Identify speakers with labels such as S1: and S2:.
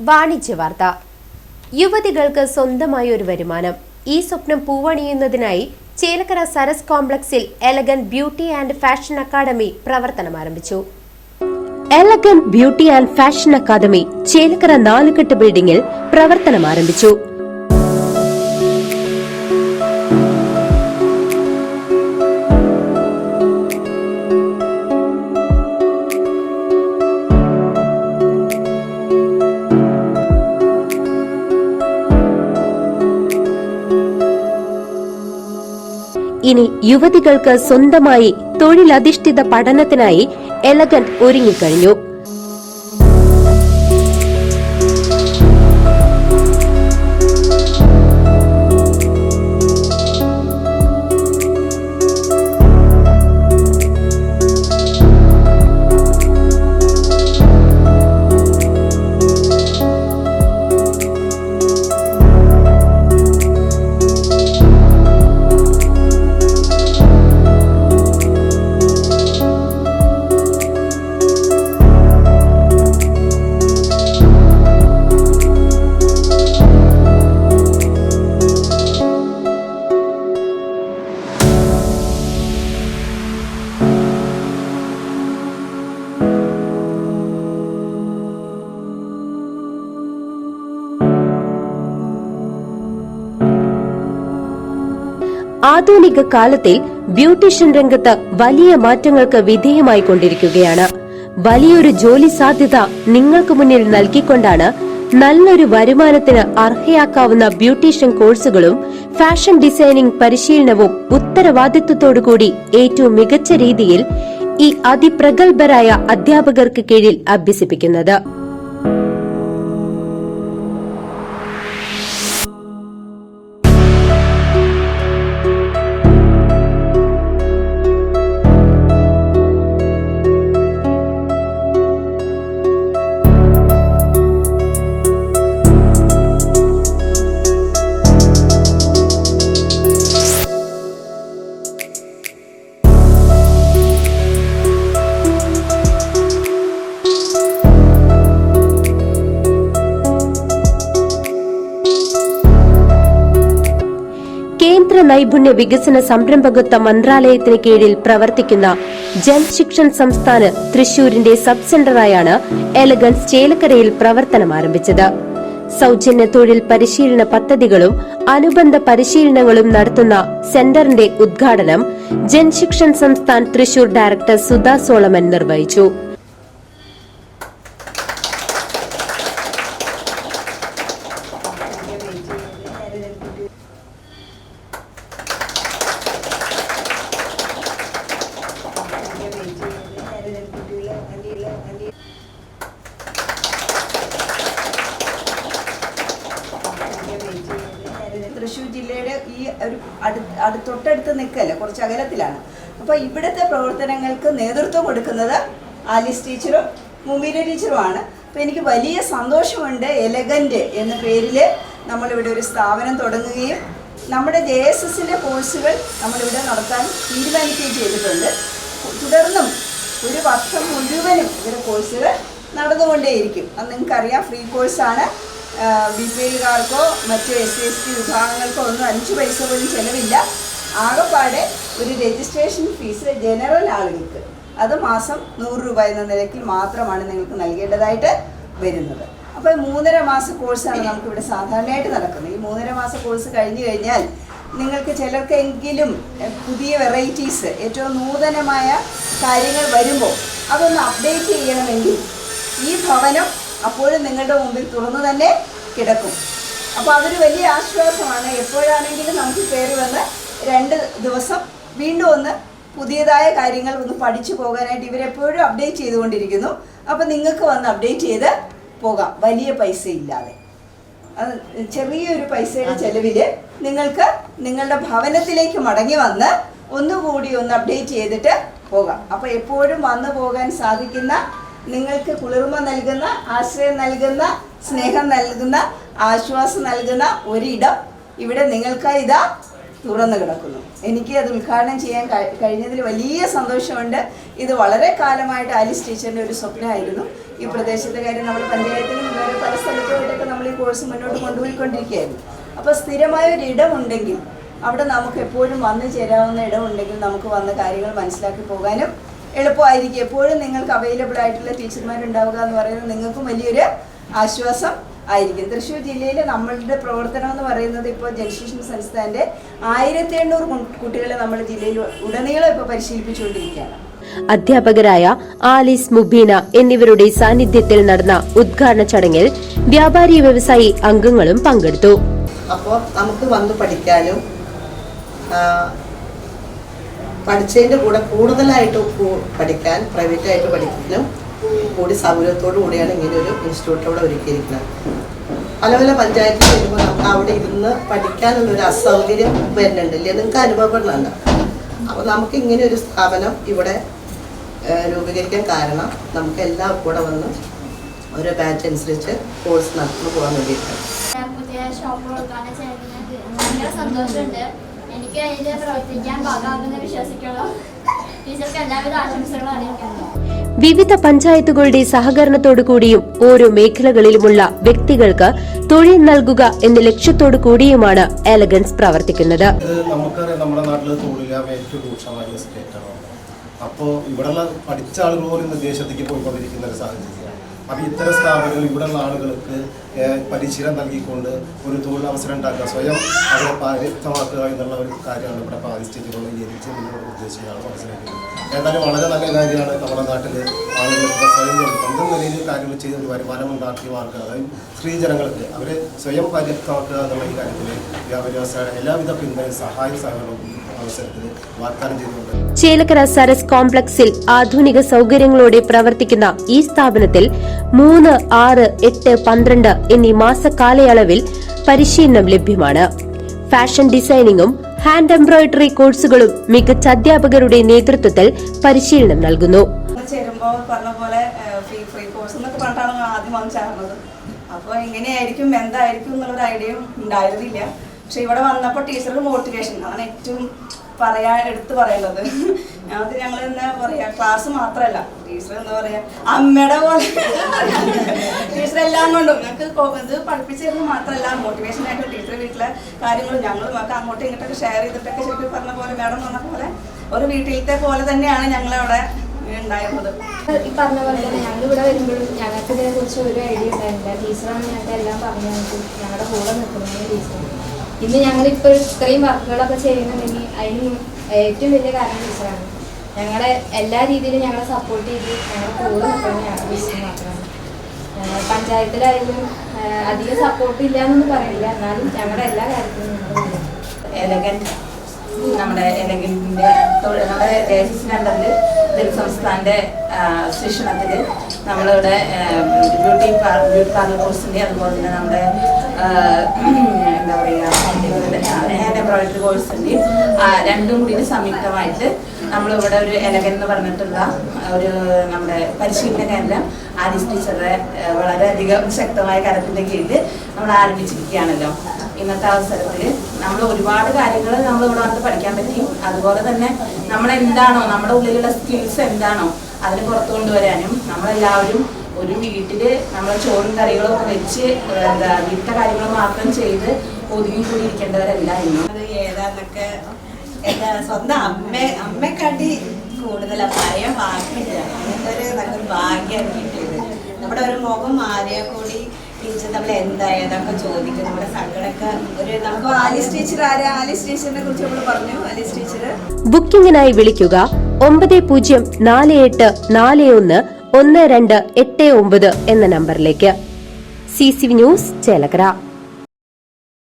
S1: വാണിജ്യ വാർത്ത. യുവതികൾക്ക് സ്വന്തമായ ഒരു വരുമാനം. ഈ സ്വപ്നം പൂവണിയുന്നതിനായി ചേലക്കര സരസ് കോംപ്ലക്സിൽ elegant beauty and fashion academy പ്രവർത്തനം ആരംഭിച്ചു. Elegant beauty and fashion academy Chelakkara Nalukettu ബിൽഡിംഗിൽ പ്രവർത്തനം ആരംഭിച്ചു. ഇനി യുവതികൾക്ക് സ്വന്തമായി തൊഴിലധിഷ്ഠിത പഠനത്തിനായി എലഗന്റ് ഒരുങ്ങിക്കഴിഞ്ഞു. ആധുനിക കാലത്തിൽ ബ്യൂട്ടീഷ്യൻ രംഗത്ത് വലിയ മാറ്റങ്ങൾക്ക് വിധേയമായി കൊണ്ടിരിക്കുകയാണ്. വലിയൊരു ജോലി സാധ്യത നിങ്ങൾക്ക് മുന്നിൽ നൽകിക്കൊണ്ടാണ് നല്ലൊരു വരുമാനത്തിന് അർഹയാക്കാവുന്ന ബ്യൂട്ടീഷ്യൻ കോഴ്സുകളും ഫാഷൻ ഡിസൈനിംഗ് പരിശീലനവും ഉത്തരവാദിത്വത്തോടുകൂടി ഏറ്റവും മികച്ച രീതിയിൽ ഈ അതിപ്രഗത്ഭരായ അധ്യാപകർക്ക് കീഴിൽ അഭ്യസിപ്പിക്കുന്നത്. നൈപുണ്യ വികസന സംരംഭകത്വ മന്ത്രാലയത്തിന് കീഴിൽ പ്രവർത്തിക്കുന്ന ജൽ ശിക്ഷൻ സംസ്ഥാന് തൃശൂരിന്റെ സബ് സെന്ററായാണ് എലഗൻസ് ചേലക്കരയിൽ പ്രവർത്തനം ആരംഭിച്ചത്. സൗജന്യ തൊഴിൽ പരിശീലന പദ്ധതികളും അനുബന്ധ പരിശീലനങ്ങളും നടത്തുന്ന സെന്ററിന്റെ ഉദ്ഘാടനം ജൻശിക്ഷൻ സംസ്ഥാൻ തൃശൂർ ഡയറക്ടർ സുധാ സോളമൻ നിർവഹിച്ചു
S2: തൃശ്ശൂർ ജില്ലയുടെ ഈ ഒരു അടു അടു തൊട്ടടുത്ത് നിൽക്കല്ല കുറച്ച് അകലത്തിലാണ്. അപ്പോൾ ഇവിടുത്തെ പ്രവർത്തനങ്ങൾക്ക് നേതൃത്വം കൊടുക്കുന്നത് ആലിസ് ടീച്ചറും മുമീര ടീച്ചറുമാണ്. അപ്പോൾ എനിക്ക് വലിയ സന്തോഷമുണ്ട് എലഗന്റ് എന്ന പേരിൽ നമ്മളിവിടെ ഒരു സ്ഥാപനം തുടങ്ങുകയും നമ്മുടെ ജെ എസ് എസിന്റെ കോഴ്സുകൾ നമ്മളിവിടെ നടത്താൻ തീരുമാനിക്കുകയും ചെയ്തിട്ടുണ്ട്. തുടർന്നും ഒരു വർഷം മുഴുവനും ഇവിടെ കോഴ്സുകൾ നടന്നുകൊണ്ടേയിരിക്കും. അത് നിങ്ങൾക്കറിയാം ഫ്രീ കോഴ്സാണ്. ബി പി എൽകാർക്കോ മറ്റ് എസ് സി എസ് ടി വിഭാഗങ്ങൾക്കോ ഒന്നും അഞ്ച് പൈസ പോലും ചിലവില്ല. ആകെപ്പാടെ ഒരു രജിസ്ട്രേഷൻ ഫീസ് ജനറൽ ആളുകൾക്ക്. അത് മാസം നൂറ് രൂപ എന്ന നിലയ്ക്ക് മാത്രമാണ് നിങ്ങൾക്ക് നൽകേണ്ടതായിട്ട് വരുന്നത്. അപ്പോൾ മൂന്നര മാസ കോഴ്സാണ് നമുക്കിവിടെ സാധാരണയായിട്ട് നടക്കുന്നത്. ഈ മൂന്നര മാസ കോഴ്സ് കഴിഞ്ഞു കഴിഞ്ഞാൽ നിങ്ങൾക്ക് ചിലർക്കെങ്കിലും പുതിയ വെറൈറ്റീസ് ഏറ്റവും നൂതനമായ കാര്യങ്ങൾ വരുമ്പോൾ അതൊന്ന് അപ്ഡേറ്റ് ചെയ്യണമെങ്കിൽ ഈ ഭവനം അപ്പോഴും നിങ്ങളുടെ മുമ്പിൽ തുറന്നു തന്നെ കിടക്കും. അപ്പോൾ അതൊരു വലിയ ആശ്വാസമാണ്. എപ്പോഴാണെങ്കിലും നമുക്ക് കയറി വന്ന് രണ്ട് ദിവസം വീണ്ടും ഒന്ന് പുതിയതായ കാര്യങ്ങൾ ഒന്ന് പഠിച്ചു പോകാനായിട്ട് ഇവരെപ്പോഴും അപ്ഡേറ്റ് ചെയ്തുകൊണ്ടിരിക്കുന്നു. അപ്പോൾ നിങ്ങൾക്ക് വന്ന് അപ്ഡേറ്റ് ചെയ്ത് പോകാം. വലിയ പൈസ ഇല്ലാതെ. അത് ചെറിയൊരു പൈസയുടെ ചെലവിൽ നിങ്ങൾക്ക് നിങ്ങളുടെ ഭവനത്തിലേക്ക് മടങ്ങി വന്ന് ഒന്നുകൂടി ഒന്ന് അപ്ഡേറ്റ് ചെയ്തിട്ട് പോകാം. അപ്പോൾ എപ്പോഴും വന്നു പോകാൻ സാധിക്കുന്ന നിങ്ങൾക്ക് കുളിർമ നൽകുന്ന ആശ്രയം നൽകുന്ന സ്നേഹം നൽകുന്ന ആശ്വാസം നൽകുന്ന ഒരിടം ഇവിടെ നിങ്ങൾക്കായി ഇതാ തുറന്നു കിടക്കുന്നു. എനിക്ക് അത് ഉദ്ഘാടനം ചെയ്യാൻ കഴിഞ്ഞതിൽ വലിയ സന്തോഷമുണ്ട്. ഇത് വളരെ കാലമായിട്ട് ആലിസ് ടീച്ചറിന്റെ ഒരു സ്വപ്നമായിരുന്നു. ഈ പ്രദേശത്തെ കാര്യം നമ്മൾ പഞ്ചായത്തിലും വേറെ പല ഈ കോഴ്സ് മുന്നോട്ട് കൊണ്ടുപോയിക്കൊണ്ടിരിക്കുകയായിരുന്നു. അപ്പോൾ സ്ഥിരമായ ഒരു ഇടമുണ്ടെങ്കിൽ അവിടെ നമുക്ക് എപ്പോഴും വന്നു ചേരാവുന്ന ഇടമുണ്ടെങ്കിൽ നമുക്ക് വന്ന കാര്യങ്ങൾ മനസ്സിലാക്കി പോകാനും എളുപ്പമായിരിക്കും. എപ്പോഴും നിങ്ങൾക്ക് അവൈലബിൾ ആയിട്ടുള്ള ടീച്ചർമാരുണ്ടാവുക എന്ന് പറയുന്നത് നിങ്ങൾക്കും വലിയൊരു ആശ്വാസം ആയിരിക്കും. തൃശ്ശൂർ ജില്ലയിൽ നമ്മളുടെ പ്രവർത്തനം എന്ന് പറയുന്നത് ഇപ്പോൾ ജലശേഷൻ സംസ്ഥാനത്തെ ആയിരത്തി എണ്ണൂറ് കുട്ടികളെ നമ്മുടെ ജില്ലയിൽ ഉടനീളം ഇപ്പോൾ പരിശീലിപ്പിച്ചുകൊണ്ടിരിക്കുകയാണ്.
S1: അധ്യാപകരായ ആലിസ് മുബീന എന്നിവരുടെ സാന്നിധ്യത്തിൽ നടന്ന ഉദ്ഘാടന ചടങ്ങിൽ വ്യാപാരി വ്യവസായി അംഗങ്ങളും പങ്കെടുത്തു.
S3: അപ്പോൾ നമുക്ക് വന്ന് പഠിക്കാനും പഠിച്ചതിന്റെ കൂടെ കൂടുതലായിട്ട് പഠിക്കാൻ പ്രൈവറ്റായിട്ട് പഠിക്കാനും കൂടി സൗകര്യത്തോടു കൂടിയാണ് ഇങ്ങനെ ഒരു ഇൻസ്റ്റിറ്റ്യൂട്ട് അവിടെ ഒരുക്കിയിരിക്കുന്നത്. പല പല പഞ്ചായത്തിൽ വരുമ്പോൾ നമുക്ക് അവിടെ ഇരുന്ന് പഠിക്കാനുള്ള ഒരു അസൗകര്യം വരുന്നുണ്ട്. ഇല്ലേ? നിങ്ങൾക്ക് അനുഭവപ്പെടുന്നുണ്ട് അപ്പോൾ നമുക്ക് ഇങ്ങനെ ഒരു സ്ഥാപനം ഇവിടെ രൂപീകരിക്കാൻ കാരണം നമുക്ക് എല്ലാം കൂടെ വന്ന് ഓരോ ബാച്ച് അനുസരിച്ച് കോഴ്സ് നടന്നു പോകാൻ വേണ്ടിയിട്ടാണ്
S4: പുതിയ ഷോപ്പ് ചെയ്യുന്നത്. ഭയങ്കര സന്തോഷമുണ്ട്. എനിക്ക് അതിൽ പ്രവർത്തിക്കാൻ ഭാഗമാകുന്ന വിശ്വസിക്കുള്ളൂ ടീച്ചർക്ക് എല്ലാവിധ ആശംസകളും അറിയിക്കുന്നു
S1: വിവിധ പഞ്ചായത്തുകളുടെ സഹകരണത്തോടു കൂടിയും ഓരോ മേഖലകളിലുമുള്ള വ്യക്തികൾക്ക് തൊഴിൽ നൽകുക എന്ന ലക്ഷ്യത്തോടു കൂടിയുമാണ് എലഗൻസ് പ്രവർത്തിക്കുന്നത്.
S5: ഇത് നമുക്കറിയാം നമ്മുടെ നാട്ടിൽ തൊഴിലില്ലായ്മ ഏറ്റവും രൂക്ഷമായ ഒരു സ്റ്റേറ്റാണ് അപ്പോൾ ഇവിടെയുള്ള പഠിച്ച ആളുകൾ പോലും ഇന്ന് ദേശത്തേക്ക് പോയിക്കൊണ്ടിരിക്കുന്ന ഒരു സാഹചര്യമാണ് അപ്പോൾ ഇത്തരം സ്ഥാപനങ്ങൾ ഇവിടെയുള്ള ആളുകൾക്ക് പരിശീലനം നൽകിക്കൊണ്ട് ഒരു തൊഴിലവസരം ഉണ്ടാക്കുക. സ്വയം അവരെ വ്യക്തമാക്കുക എന്നുള്ള ഒരു കാര്യമാണ് ഇവിടെ പാരിസ്ഥിതികൾ ജനിച്ച് മുന്നോട്ട് ഉദ്ദേശിക്കുന്നതാണ് മനസ്സിലാക്കുന്നത് ഏതായാലും വളരെ നല്ല കാര്യമാണ് നമ്മുടെ നാട്ടിൽ ആളുകൾക്ക് സ്വയം സ്വന്തം നിലയിൽ കാര്യങ്ങൾ ചെയ്ത് ഒരു വരുമാനം ഉണ്ടാക്കി മാർക്കുക അതായത് സ്ത്രീജനങ്ങൾക്ക് അവരെ സ്വയം പര്യാപ്തമാക്കുക എന്നുള്ള ഈ കാര്യത്തിൽ വ്യാപാര വ്യവസായ എല്ലാവിധ പിന്തുണയും സഹായ സഹകരണവും അവസരത്തിൽ വാഗ്ദാനം ചെയ്തുകൊണ്ട്
S1: ചേലക്കര സരസ് കോംപ്ലക്സിൽ ആധുനിക സൗകര്യങ്ങളോടെ പ്രവർത്തിക്കുന്ന ഈ സ്ഥാപനത്തിൽ മൂന്ന് ആറ് എട്ട് പന്ത്രണ്ട് എന്നീ മാസക്കാലയളവിൽ പരിശീലനം ലഭ്യമാണ്. ഫാഷൻ ഡിസൈനിങ്ങും ഹാൻഡ് എംബ്രോയിഡറി കോഴ്സുകളും മികച്ച അധ്യാപകരുടെ നേതൃത്വത്തിൽ പരിശീലനം നൽകുന്നു.
S2: പോലെ ഫ്രീ ആദ്യം അപ്പോൾ എങ്ങനെയായിരിക്കും എന്തായിരിക്കും എന്നുള്ളൊരു ഐഡിയയും ഉണ്ടായിരുന്നില്ല. പക്ഷെ ഇവിടെ വന്നപ്പോൾ ടീച്ചറുടെ മോട്ടിവേഷൻ അതാണ് ഏറ്റവും പറയാ എടുത്തു പറയുന്നത് അത് ഞങ്ങൾ എന്താ പറയാ. ക്ലാസ് മാത്രമല്ല ടീച്ചർ എന്താ പറയാ? അമ്മയുടെ പോലെ ടീച്ചർ എല്ലാം കൊണ്ടും. ഞങ്ങൾക്ക് ഇത് പഠിപ്പിച്ചിരുന്നു മാത്രല്ല. മോട്ടിവേഷൻ ആയിട്ട് ടീച്ചർ വീട്ടിലെ കാര്യങ്ങളും ഞങ്ങളും ഒക്കെ അങ്ങോട്ടും ഇങ്ങോട്ടൊക്കെ ഷെയർ ചെയ്തിട്ടൊക്കെ ശരിക്കും പറഞ്ഞ പോലെ മാഡം പറഞ്ഞ പോലെ ഒരു വീട്ടിലത്തെ പോലെ തന്നെയാണ് ഞങ്ങളവിടെ ഉണ്ടായിരുന്നത്.
S6: ഈ പറഞ്ഞ പോലെ തന്നെ ഞങ്ങൾ ഇവിടെ വരുമ്പോഴും ഞങ്ങൾക്ക് ഇതിനെ കുറിച്ച് ഒരു ഐഡിയ ഉണ്ടായിരുന്നില്ല. ടീച്ചറാണ് ഞങ്ങൾക്ക് എല്ലാം പറഞ്ഞു ഞങ്ങളുടെ കൂടെ നിൽക്കുന്നത് ടീച്ചർ. ഇന്ന് ഞങ്ങൾ ഇപ്പോൾ ഇത്രയും വർക്കുകളൊക്കെ ചെയ്യുന്നുണ്ടെങ്കിൽ അതിന് ഏറ്റവും വലിയ കാരണം ടീച്ചറാണ്. ഞങ്ങളെ എല്ലാ രീതിയിലും ഞങ്ങളെ സപ്പോർട്ട് ചെയ്ത് ഞങ്ങളെ കൂടെ നിൽക്കുന്നത് ടീച്ചർ മാത്രമാണ്. പഞ്ചായത്തിലായാലും അധികം സപ്പോർട്ട് ഇല്ല എന്നൊന്നും പറയില്ല. എന്നാലും ഞങ്ങളുടെ എല്ലാ കാര്യത്തിലും
S7: നമ്മുടെ എലഗന്റിന്റെ നമ്മുടെ ദേശീയ അണ്ടറിൽ ദളിത് സംസ്ഥാനത്തെ ശിക്ഷണത്തിൽ നമ്മളിവിടെ ബ്യൂട്ടി ബ്യൂട്ടി പാർലർ കോഴ്സിന്റെ അതുപോലെ തന്നെ നമ്മുടെ എന്താ പറയുക ഹാൻഡ് എംബ്രോയിഡറി കോഴ്സ് ഉണ്ട്. രണ്ടും കൂടി സംയുക്തമായിട്ട് നമ്മളിവിടെ ഒരു എലകൻ എന്ന് പറഞ്ഞിട്ടുള്ള ഒരു നമ്മുടെ പരിശീലന കേന്ദ്രം ആരിസ് ടീച്ചറുടെ വളരെയധികം ശക്തമായ കരത്തിന്റെ കീഴിൽ നമ്മൾ ആരംഭിച്ചിരിക്കുകയാണല്ലോ. ഇന്നത്തെ അവസരത്തിൽ നമ്മൾ ഒരുപാട് കാര്യങ്ങൾ നമ്മൾ ഇവിടെ വന്ന് പഠിക്കാൻ പറ്റും. അതുപോലെ തന്നെ നമ്മൾ എന്താണോ നമ്മുടെ ഉള്ളിലുള്ള സ്കിൽസ് എന്താണോ അതിന് പുറത്തു കൊണ്ടുവരാനും നമ്മളെല്ലാവരും ഒരു വീട്ടിൽ നമ്മൾ ചോറും കറികളും ഒക്കെ വെച്ച് എന്താ വീട്ടിലെ കാര്യങ്ങൾ മാത്രം ചെയ്ത് ഒതുങ്ങി കൂടി ഇരിക്കേണ്ടവരല്ല ഇന്നും
S2: അത് ഏതാന്നൊക്കെ എന്താ സ്വന്തം അമ്മ അമ്മയെക്കാട്ടി കൂടുതൽ പറയാൻ വാക്കില്ല. അങ്ങനത്തെ ഒരു നല്ലൊരു ഭാഗ്യമാണ് കിട്ടിയത്. നമ്മുടെ ഒരു മുഖം മാറിയാൽ കൂടി ടീച്ചർ നമ്മൾ എന്താ ഏതൊക്കെ ചോദിക്കും. നമ്മുടെ സങ്കടമൊക്കെ ഒരു നമുക്ക് ആലിസ് ടീച്ചർ ആരാ? ആലിസ് ടീച്ചറിനെ കുറിച്ച് നമ്മൾ പറഞ്ഞു. ആലിസ് ടീച്ചർ
S1: ബുക്കിംഗിനായി വിളിക്കുക ഒമ്പത് പൂജ്യം നാല് എട്ട് നാല് ഒന്ന് ഒന്ന് രണ്ട് എട്ട് ഒമ്പത് എന്ന നമ്പറിലേക്ക്. C C news Chelakkara.